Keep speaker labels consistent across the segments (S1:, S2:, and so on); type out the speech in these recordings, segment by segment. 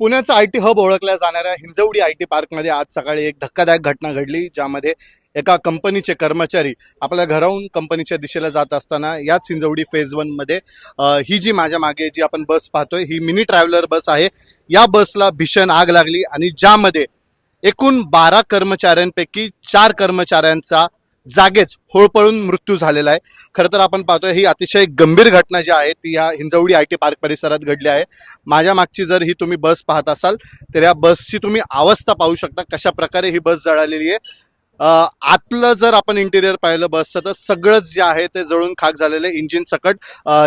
S1: पुण्याचं I T hub ओळखल्या जाणाऱ्या हिंजवडी आय टी पार्कमध्ये आज सकाळी एक धक्कादायक घटना घडली ज्यामध्ये एका कंपनीचे कर्मचारी आपल्या घराहून कंपनीच्या दिशेला जात असताना याच हिंजवडी फेज वनमध्ये ही जी माझ्या मागे जी आपण बस पाहतोय ही मिनी ट्रॅव्हलर बस आहे. या बसला भीषण आग लागली आणि ज्यामध्ये एकूण बारा कर्मचाऱ्यांपैकी चार कर्मचाऱ्यांचा जागेच होळपळून मृत्यू झालेला आहे. खरं तर आपण पाहतोय ही अतिशय गंभीर घटना जी आहे ती या हिंजवडी आय टी पार्क परिसरात घडली आहे. माझ्या मागची जर ही तुम्ही बस पाहत असाल तर या बसची तुम्ही अवस्था पाहू शकता कशा प्रकारे ही बस जळालेली आहे. आतलं जर आपण इंटिरियर पाहिलं बसचं तर सगळंच जे आहे ते जळून खाक झालेले इंजिन सकट.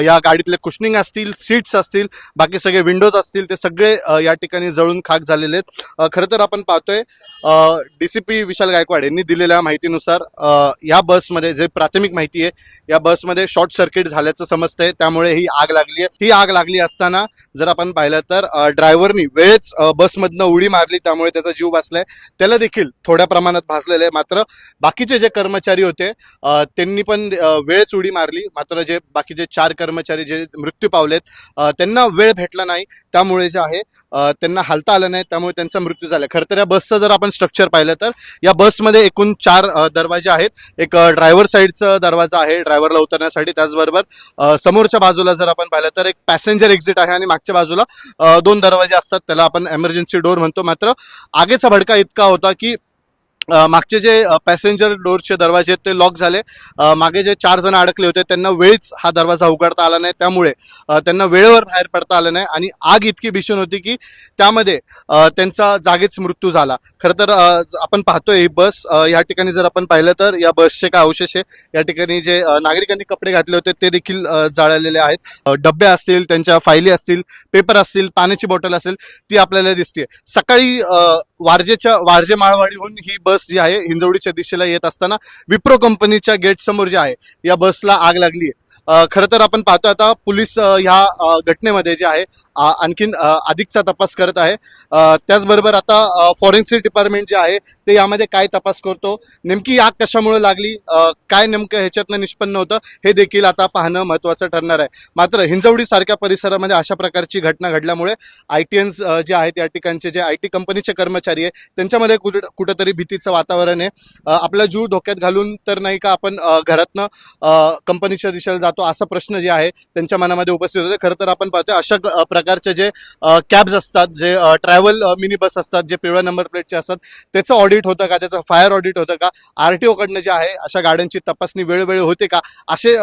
S1: या गाडीतले कुशनिंग असतील सीट्स असतील बाकी सगळे विंडोज असतील ते सगळे या ठिकाणी जळून खाक झालेले आहेत. खरं तर आपण पाहतोय डीसीपी विशाल गायकवाड यांनी दिलेल्या माहितीनुसार या बसमध्ये जे प्राथमिक माहिती आहे या बसमध्ये शॉर्ट सर्किट झाल्याचं समजतंय. त्यामुळे ही आग लागली आहे. ही आग लागली असताना जर आपण पाहिलं तर ड्रायव्हरनी वेळेच बसमधनं उडी मारली त्यामुळे त्याचा जीव वाचलाय. त्याला देखील थोड्या प्रमाणात भासलेलं आहे. मात्र बाकीचे जे कर्मचारी होते त्यांनी पण अ, वेळच उडी मारली. मात्र जे बाकीचे चार कर्मचारी जे मृत्यू पावलेत त्यांना वेळ भेटला नाही. त्यामुळे जे आहे त्यांना हालता आलं नाही. त्यामुळे त्यांचा मृत्यू झाला. खरं तर या बसचं जर आपण स्ट्रक्चर पाहिलं तर या बसमध्ये एकूण चार दरवाजे आहेत. एक ड्रायव्हर साईडचा दरवाजा आहे ड्रायव्हरला उतरण्यासाठी. त्याचबरोबर समोरच्या बाजूला जर आपण पाहिलं तर एक पॅसेंजर एक्झिट आहे आणि मागच्या बाजूला दोन दरवाजे असतात. त्याला आपण एमर्जन्सी डोर म्हणतो. मात्र आगेचा भडका इतका होता की मागचे जे पॅसेंजर डोरचे दरवाजे आहेत ते लॉक झाले. मागे जे चार जण अडकले होते त्यांना वेळीच हा दरवाजा उघडता आला नाही. त्यामुळे त्यांना वेळेवर बाहेर पडता आलं नाही आणि आग इतकी भीषण होती की त्यामध्ये त्यांचा जागीच मृत्यू झाला. खरं तर आपण पाहतोय ही बस या ठिकाणी जर आपण पाहिलं तर या बसचे काय अवशेष आहे? या ठिकाणी जे नागरिकांनी कपडे घातले होते ते देखील जाळलेले आहेत. डब्बे असतील त्यांच्या फायली असतील पेपर असतील पाण्याची बॉटल असेल ती आपल्याला दिसते सकाळी वारजेच्या वारजे माळवाडीहून ही बस जी आहे हिंजवडीच्या दिशेला येत असताना विप्रो कंपनीच्या गेट समोर जे आहे या बसला आग लागली आहे खरं तर आपण पाहतो आता पोलीस ह्या घटनेमध्ये जे आहे आणखीन अधिकचा तपास करत आहे. त्याचबरोबर आता फॉरेन्सिक डिपार्टमेंट जे आहे ते यामध्ये काय तपास करतो नेमकी आग कशामुळे लागली काय नेमकं ह्याच्यातनं निष्पन्न होतं हे देखील आता पाहणं महत्वाचं ठरणार आहे. मात्र हिंजवडी सारख्या परिसरामध्ये अशा प्रकारची घटना घडल्यामुळे आय टी एन्स जे आहेत या ठिकाणचे जे आय टी कंपनीचे कर्मचारी आहे त्यांच्यामध्ये कुठे कुठंतरी भीतीचं वातावरण आहे. आपला जीव धोक्यात घालून तर नाही का आपण घरातनं कंपनीच्या दिशेला जातो असा प्रश्न जे आहे त्यांच्या मनामध्ये उपस्थित होतो. खरं तर आपण पाहतोय अशा प्रकारचे जे कॅब्स असतात जे ट्रॅव्हल मिनी बस असतात जे पिवळ्या नंबर प्लेटचे असतात त्याचं ऑडिट होतं का? त्याचं फायर ऑडिट होतं का? आर टी ओकडनं जे आहे अशा गाड्यांची तपासणी वेळोवेळी होते का? असे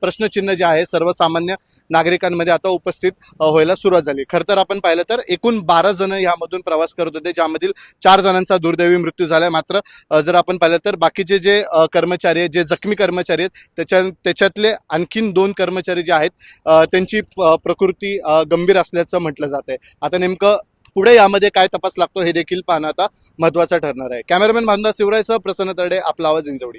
S1: प्रश्नचिन्ह जे आहे सर्वसामान्य नागरिकांमध्ये आता उपस्थित व्हायला सुरुवात झाली. खरं तर आपण पाहिलं तर एकूण बारा जण यामधून प्रवास करत होते ज्यामधील चार जणांचा दुर्दैवी मृत्यू झाला मात्र जर आपण पाहिलं तर बाकीचे जे कर्मचारी आहेत जे जखमी कर्मचारी आहेत त्याच्या त्याच्यातले आणखीन दोन कर्मचारी जे आहेत त्यांची प्रकृती गंभीर असल्याचं म्हटलं जात आहे आता नेमकं पुढे यामध्ये काय तपास लागतो हे देखील पाहणं आता महत्वाचं ठरणार आहे. कॅमेरामॅन भानुदास शिवरायसह प्रसन्न तरडे आपला आवाज इंजवडी.